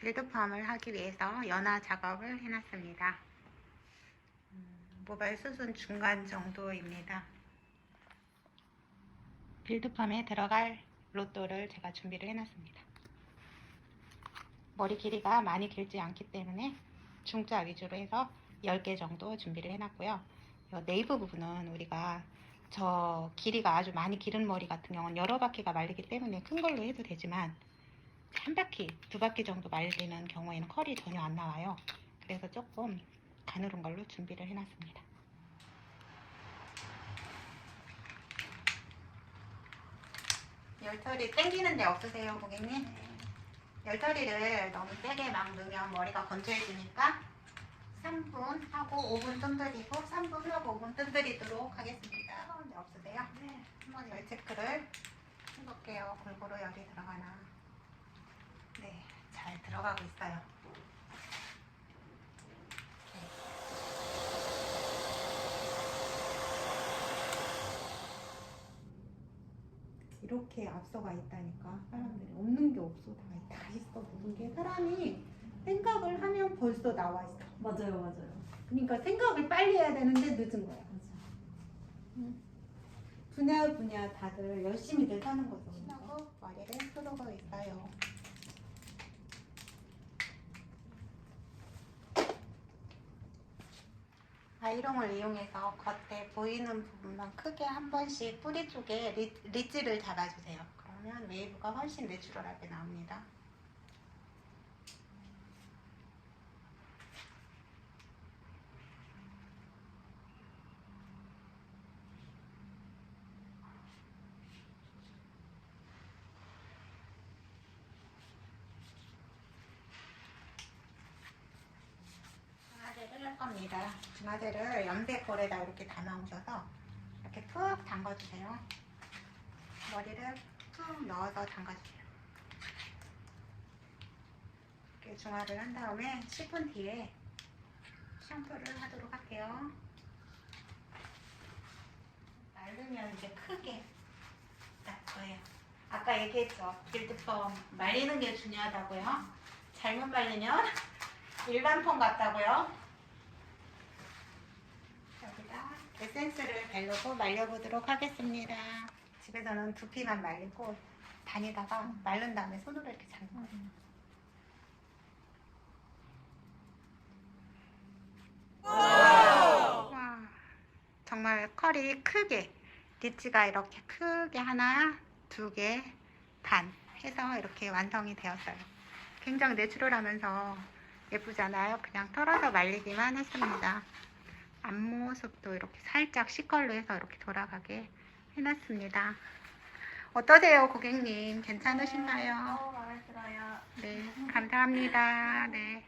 빌드펌을 하기 위해서 연화 작업을 해놨습니다. 음, 모발 수순 중간 정도입니다. 빌드펌에 들어갈 로또를 제가 준비를 해놨습니다. 머리 길이가 많이 길지 않기 때문에 중자 위주로 해서 10개 정도 준비를 해놨고요. 이 네이브 부분은 우리가 저 길이가 아주 많이 기른 머리 같은 경우는 여러 바퀴가 말리기 때문에 큰 걸로 해도 되지만 한 바퀴, 두 바퀴 정도 말리는 경우에는 컬이 전혀 안 나와요. 그래서 조금 가늘은 걸로 준비를 해놨습니다. 열처리 땡기는 데 없으세요, 고객님? 열처리를 너무 세게 막 넣으면 머리가 건조해지니까 3분 하고 5분 뜸들이고 3분 하고 5분 뜸들이도록 하겠습니다. 데 없으세요? 네. 한번 열 체크를 해볼게요. 골고루 열이 들어가나. 네, 잘 들어가고 있어요. 이렇게 앞서가 있다니까 사람들이 없는 게 없어. 다, 다 있어. 모든 게. 사람이 생각을 하면 벌써 나와 있어. 맞아요, 맞아요. 그러니까 생각을 빨리 해야 되는데 늦은 거야. 맞아요. 분야 분야 다들 열심히들 사는 거죠. 하고 머리를 쓰르고 있어요 아이롱을 이용해서 겉에 보이는 부분만 크게 한 번씩 뿌리 쪽에 리, 리지를 잡아주세요. 그러면 웨이브가 훨씬 내추럴하게 나옵니다. 겁니다. 중화제를 염색볼에다 이렇게 담아오셔서 이렇게 푹 담가주세요. 머리를 푹 넣어서 담가주세요. 이렇게 중화를 한 다음에 10분 뒤에 샴푸를 하도록 할게요. 마르면 이제 크게 딱 거예요. 아까 얘기했죠. 빌드펌 말리는 게 중요하다고요. 잘못 말리면 일반 폼 같다고요? 여기다 에 센스를 바르고 말려보도록 하겠습니다. 집에서는 두피만 말리고 다니다가 말른 다음에 손으로 이렇게 잡는 거예요. 와, 정말 컬이 크게 리치가 이렇게 크게 하나, 두 개, 반 해서 이렇게 완성이 되었어요. 굉장히 내추럴하면서 예쁘잖아요. 그냥 털어서 말리기만 했습니다. 앞모습도 이렇게 살짝 시컬로 해서 이렇게 돌아가게 해놨습니다. 어떠세요, 고객님? 괜찮으신가요? 들어요. 네, 감사합니다. 네.